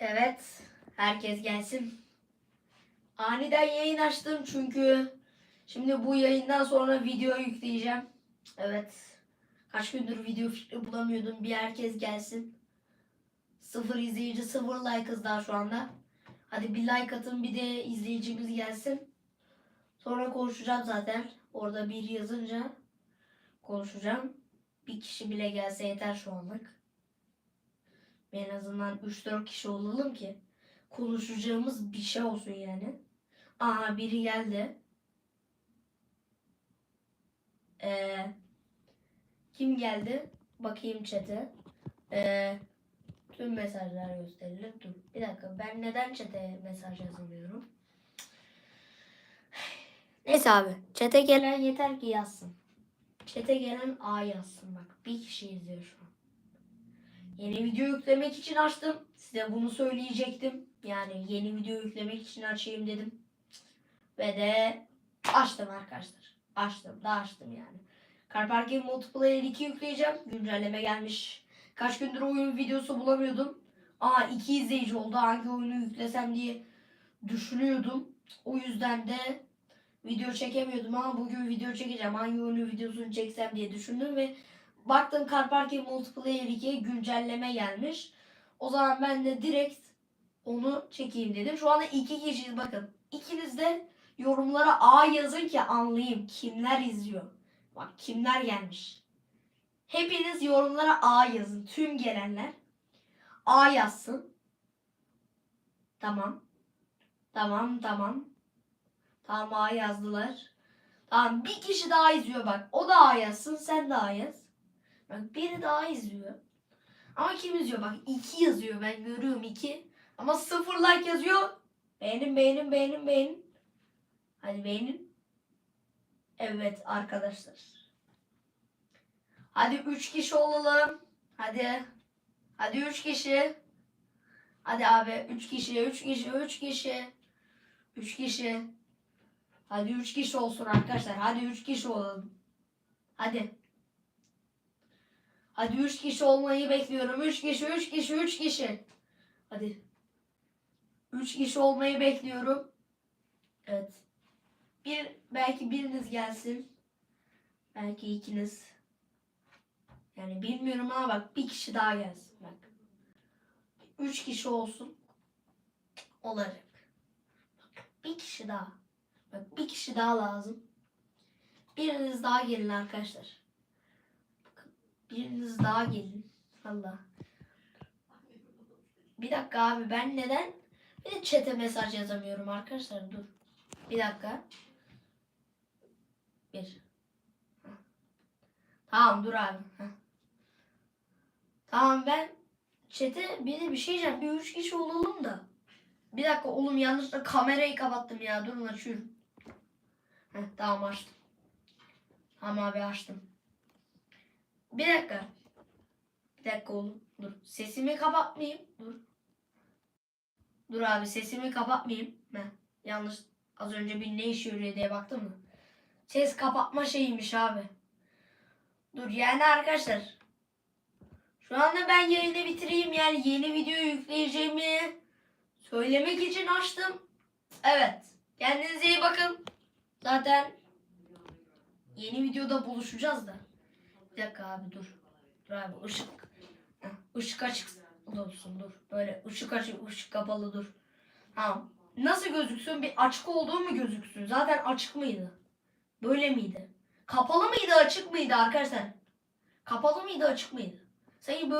Evet. Herkes gelsin. Aniden yayın açtım çünkü şimdi bu yayından sonra video yükleyeceğim. Evet. Kaç gündür video fikri bulamıyordum. Bir herkes gelsin. Sıfır izleyici, sıfır like'ız daha şu anda. Hadi bir like atın bir de izleyicimiz gelsin. Sonra konuşacağım zaten. Orada bir yazınca konuşacağım. Bir kişi bile gelse yeter şu anlık. En azından 3-4 kişi olalım ki konuşacağımız bir şey olsun yani. Aa biri geldi. Ee, kim geldi? Bakayım chat'e. Ee, tüm mesajlar gösterilir. Dur bir dakika ben neden chat'e mesaj yazamıyorum? Neyse abi chat'e gelen yeter ki yazsın. Chat'e gelen A yazsın bak. Bir kişi izliyor şu an. Yeni video yüklemek için açtım. Size bunu söyleyecektim. Yani yeni video yüklemek için açayım dedim. Ve de açtım arkadaşlar. Açtım da açtım yani. Car Parking Multiplayer 2 yükleyeceğim. Güncelleme gelmiş. Kaç gündür oyun videosu bulamıyordum. Aa iki izleyici oldu. Hangi oyunu yüklesem diye düşünüyordum. O yüzden de video çekemiyordum ama bugün video çekeceğim. Hangi oyunu videosunu çeksem diye düşündüm ve baktım Car Parking Multiplayer 2'ye güncelleme gelmiş. O zaman ben de direkt onu çekeyim dedim. Şu anda iki kişiyiz bakın. İkiniz de yorumlara A yazın ki anlayayım kimler izliyor. Bak kimler gelmiş. Hepiniz yorumlara A yazın. Tüm gelenler A yazsın. Tamam. Tamam tamam. Tamam A yazdılar. Tamam bir kişi daha izliyor bak. O da A yazsın sen de A yaz. Bak biri daha izliyor. Ama kim izliyor? Bak iki yazıyor ben görüyorum iki. Ama sıfır like yazıyor. Beğenin beğenin beğenin beğenin. Hadi beğenin. Evet arkadaşlar. Hadi üç kişi olalım. Hadi. Hadi üç kişi. Hadi abi üç kişi, üç kişi, üç kişi. Üç kişi. Hadi üç kişi olsun arkadaşlar. Hadi üç kişi olalım. Hadi. Hadi üç kişi olmayı bekliyorum. Üç kişi, üç kişi, üç kişi. Hadi. Üç kişi olmayı bekliyorum. Evet. Bir, belki biriniz gelsin. Belki ikiniz. Yani bilmiyorum ama bak bir kişi daha gelsin. Bak. Üç kişi olsun. Olacak. Bak, bir kişi daha. Bak bir kişi daha lazım. Biriniz daha gelin arkadaşlar. Biriniz daha gelin. Allah. Bir dakika abi ben neden bir de chat'e mesaj yazamıyorum arkadaşlar dur. Bir dakika. Bir. Tamam dur abi. Tamam ben chat'e bir de bir şey diyeceğim. Bir üç kişi olalım da. Bir dakika oğlum yanlışlıkla kamerayı kapattım ya. Durun açıyorum. Heh, tamam açtım. Tamam abi açtım. Bir dakika. Bir dakika oğlum. Dur. Sesimi kapatmayayım. Dur. Dur abi sesimi kapatmayayım. Heh, yanlış. Az önce bir ne işe yarıyor diye baktım mı? Ses kapatma şeyiymiş abi. Dur yani arkadaşlar. Şu anda ben yayını bitireyim yani yeni video yükleyeceğimi söylemek için açtım. Evet. Kendinize iyi bakın. Zaten yeni videoda buluşacağız da. Bir dakika abi dur. Dur abi ışık. Işık açık olsun dur. Böyle ışık açık ışık kapalı dur. Tamam. Nasıl gözüksün? Bir açık olduğu mu gözüksün? Zaten açık mıydı? Böyle miydi? Kapalı mıydı açık mıydı arkadaşlar? Kapalı mıydı açık mıydı? Sanki böyle